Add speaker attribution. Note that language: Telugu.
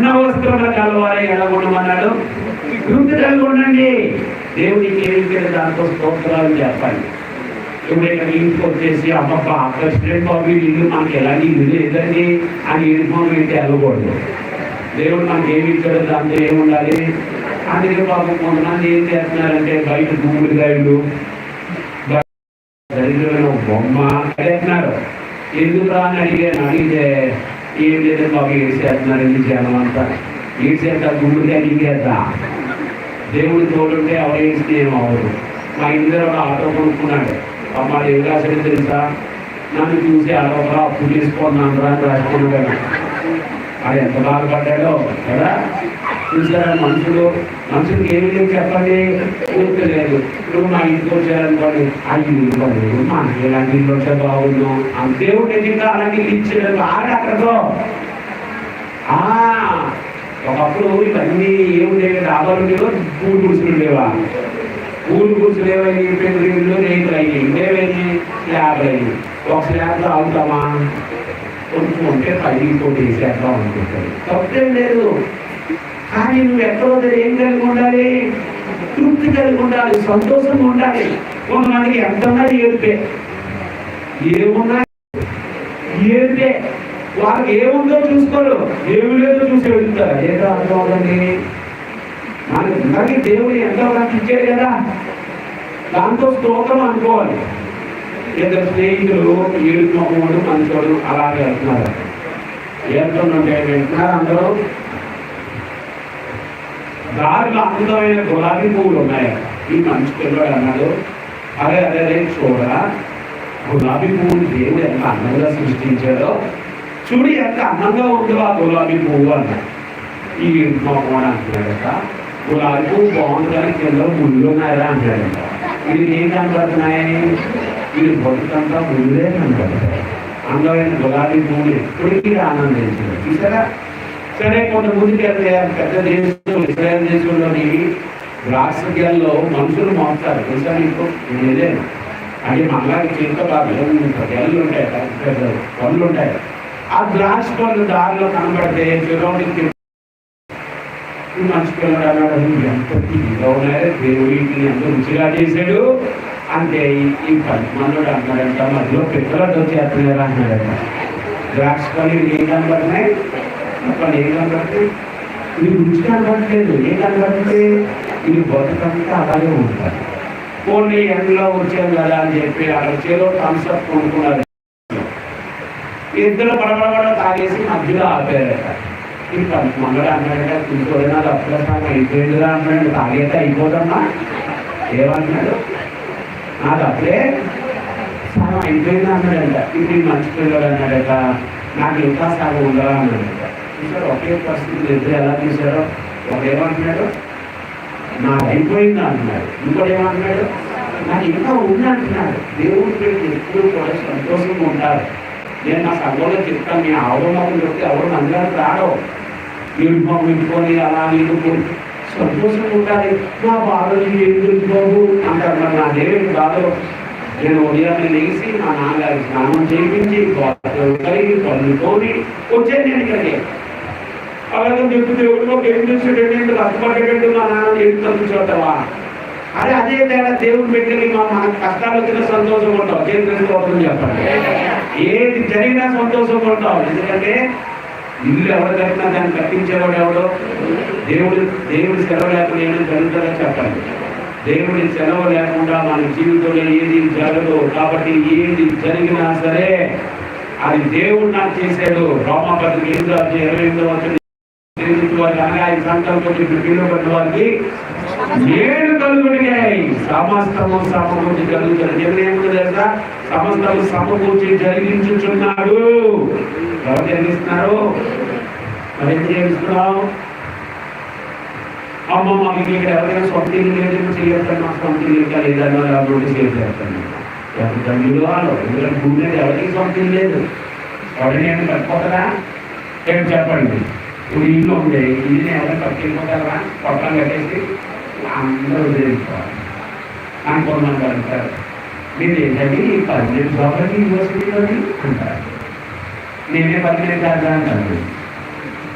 Speaker 1: అన్న వస్త్రముల కలవారే ఎలాగొండమన్నాడు తృప్తి కలిగి ఉండండి దేవునికి ఏమి తెలియదు దాంతో స్తోత్రాలు చెప్పాలి. ఎప్పుడైనా ఇక్కడ ఇంటికి వచ్చేసి అబ్బబ్బా ప్రెసిడెంట్ బాబు ఇల్లు మనకి ఎలాంటి ఇల్లు లేదండి అని యూనిఫామ్ ఏంటి వెళ్ళకూడదు. దేవుడు మనకి ఏమి ఇచ్చాడు దాంతో ఏముండాలి అందుకే పాపం కొంతమంది ఏం చేస్తున్నారంటే బయట గుమ్మడికాయలు దరిద్రమైన బొమ్మ అడిగినారు ఎందుకు రా అని అడిగాను. అడిగితే ఏం లేదు బాబు ఏసేస్తున్నారు ఎందుకు జనం అంతా ఏసేస్తా గుమ్మడికాయ నీకేద్దా దేవుడు తోడుంటే ఎవరు వేస్తే ఏం అవ్వదు మా ఇంటి దగ్గర ఒక ఆటో కొనుక్కున్నాడు. అమ్మ ఏం రాశాడు తెలుసా? నన్ను చూసి అడవరా అప్పు తీసుకున్నాను రా అని రాసుకున్నాడు అది ఎంత బాధపడ్డాడో కదా? చూసారా మనుషులు. మనుషులకి ఏమి లేవు చెప్పండి ఊరికి లేదు. ఇప్పుడు మా ఇంటికి వచ్చారనుకోండి ఆ ఇల్లు ఇవ్వండి మనకి ఎలాంటి ఇల్లు వస్తే బాగుండు? ఆ దేవుడు నిజంగా అలాంటి ఇల్లు ఇచ్చాడు ఆడ అక్కడతో? ఒకప్పుడు ఇవన్నీ ఏముండేవి? డాబాలు ఉండేవో పూలు గుడిసెలు ఉండేవా పూలు గుడిసెలు ఏవైనా పెద్దలు రేకులు అయ్యి ఇంకేమైంది స్లాబ్లు అయ్యి ఒక స్లాబ్లో ఆగుతామా కొనుక్కుంటే పది పైకి స్లాబ్గా ఉంటుంది తప్పేం లేదు. కానీ నువ్వు ఎక్కడో ఏం కలిగి ఉండాలి? తృప్తి కలిగి ఉండాలి సంతోషంగా ఉండాలి. కొంతమందికి ఎంతన్నా ఏడిపే. ఏమున్నా ఏడిపే. వాళ్ళకి ఏముందో చూసుకోరు. ఏమి లేదో చూసి వెళ్తారు ఏదో అర్థం అవుతుంది మనకి అందరికీ దేవుడు ఎంతో నాకు ఇచ్చాడు కదా. దాంతో స్తోత్రం అనుకోవాలి. ఇద్దరు స్నేహితులు ఏడు మొహముడు మంచోడు అలాగే వెళ్తున్నారు వెళ్తుంటే వెళ్తున్నారు అందరూ. దారిలో అందమైన గులాబీ పువ్వులు ఉన్నాయి. ఈ మంచి పిల్లవాడు అన్నాడు? అరే అరే అరే చూడరా. గులాబీ పువ్వులు దేవుడు ఎంత అందంగా సృష్టించాడో? చూడు ఎంత అందంగా ఉందో ఆ గులాబీ పువ్వు అన్నాడు. ఈ మొహం అంటున్నాడట గులాబీ పువ్వు బాగుంది కానీ కింద ముళ్ళు ఉన్నాయా అంటాడట ఇది ఏం కనపడుతున్నాయి? ఇది బతుకంతా ముళ్ళే కనపడతాయి. అందమైన గులాబీ పువ్వులు ఎప్పటికీ ఆనందించారు చూసారా అక్కడే కొంత ముందుకు వెళ్తే పెద్ద దేశంలో ఇస్రాయల్ దేశంలోని రాజకీయాల్లో మనుషులు మోస్తారు. తెలుసా నీకు నేను లేను అంటే మనలాగే చేతితో కాదు ఉంటాయి పెద్ద పనులు ఉంటాయి. ఆ ద్రాక్ష పనులు దారిలో కనబడితే చిరౌండింగ్ మంచి పిల్లలు అన్నాడు ఎంత తీగా ఉన్నాయో దేవుడు వీటిని ఎంత రుచిగా చేశాడు. అంటే ఈ- ఈ పద్మనుడు అన్నాడంట మధ్యలో పిల్లలు వచ్చేస్తున్నారా అన్నాడంట. ద్రాక్ష పనులు ఏం కనబడుతున్నాయి? అప్పుడు ఏం కనబడితే ఇది రుచి కనబడట్లేదు ఏం కనబడితే ఇది బతుకంతా అలాగే ఉంటారు కొన్ని ఎండలో వచ్చాం కదా అని చెప్పి అక్కడ చేలో థమ్స్అప్ కొనుక్కున్నారు. ఇద్దరు పడబడబడ తాగేసి మధ్యలో ఆపారట ఇంకా మంగళ అన్నాడట ఇంకోదైనా అప్పుల సాగు అయిపోయిందిరా అన్నాడు తాగైతే అయిపోదమ్మా. ఏమన్నాడు నాకు అప్పుడే సగం అయిపోయింది అన్నాడంట ఇది మంచి పిల్లలు అన్నాడట నాకు ఇంకా సగం ఉండరా అన్నాడట చూసారు ఒకే పరిస్థితి ఇద్దరు ఎలా తీశారో ఒక ఏమంటున్నాడు నాకు అయిపోయింది అంటున్నాడు. ఇంకోటి ఏమంటున్నాడు నాకు ఇంకా ఉంది అంటున్నాడు. దేవుడి పేరు ఎప్పుడు కూడా సంతోషంగా ఉంటారు నేను నా సంఘంలో చెప్తాను నేను ఆవిడ చెప్తే ఎవరు అందరూ రాడో యూనిఫామ్ పెట్టుకొని అలా నీకు సంతోషంగా ఉండాలి నా బాధలు ఏం బాబు? అంటారు మరి నా దేవుడి బాధలు. నేను ఉదయాన్నే లేచి మా నాన్నగారికి స్నానం చేయించి కలిగి పనులు తోని వచ్చేది నేను ఇక్కడికి. అలాగే చెప్పు దేవుడు ఏం చేసాడంటే కష్టపడ్డాడు మా నాన్న ఏం చదువుతావా అరే అదే తేడా దేవుడు పెట్టిన మా మనకు కష్టాలు వచ్చిన సంతోషం ఉంటాం దేవుడు స్తోత్రం చెప్పండి. ఏది జరిగినా సంతోషం ఉంటాం ఎందుకంటే ఇల్లు ఎవరు కట్టినా దాన్ని కట్టించేవాడు ఎవడో? దేవుడు దేవుడి సెలవు లేకుండా ఏమైనా జరుగుతుందో చెప్పండి. దేవుడి సెలవు లేకుండా మన జీవితంలో ఏది జరగదు. కాబట్టి ఏది జరిగినా సరే అది దేవుడు నాకు చేశాడు. రోమపత్రిక ఎనిమిదో అధ్యాయం ఇరవై ఎనిమిదో వారి అనగా ఈ సంకల్పం వారికి ఏడు కలుగుడిగాయి సమస్తము సమకూర్చి జరుగుతుంది. దేవుడు ఏముంది తెలుసా? సమస్తము సమకూర్చి జరిగించుచున్నాడు. ఎవరు జరిగిస్తున్నారు మరి ఎందుకు జరిగిస్తున్నావు అమ్మ మాకు ఇక్కడ ఎవరైనా సొంత ఇల్లు లేదు చేయొద్దని మా సొంత ఇల్లు ఇంకా లేదన్నా నోటీస్ చేసేస్తాను ఎవరి తల్లిలో వాళ్ళు? ఎందుకంటే భూమి మీద ఎవరికి సొంత ఇల్లు లేదు. ఎవరిని ఏమైనా కట్టుకోతారా చెప్పండి. ఇప్పుడు ఇల్లు ఉండే ఇల్లుని ఎవరు కట్టుకెళ్ళిపోతారా పక్కన కట్టేసి అందరూ వదిలిపోవాలి అని కొంతమంది అంటారు. మీరు ఏంటంటే ఈ పద్దెనిమిది సంవత్సరాలు యూనివర్సిటీలోని అంటారు. నేనే పద్దెనిమిది కాదా అంటాను.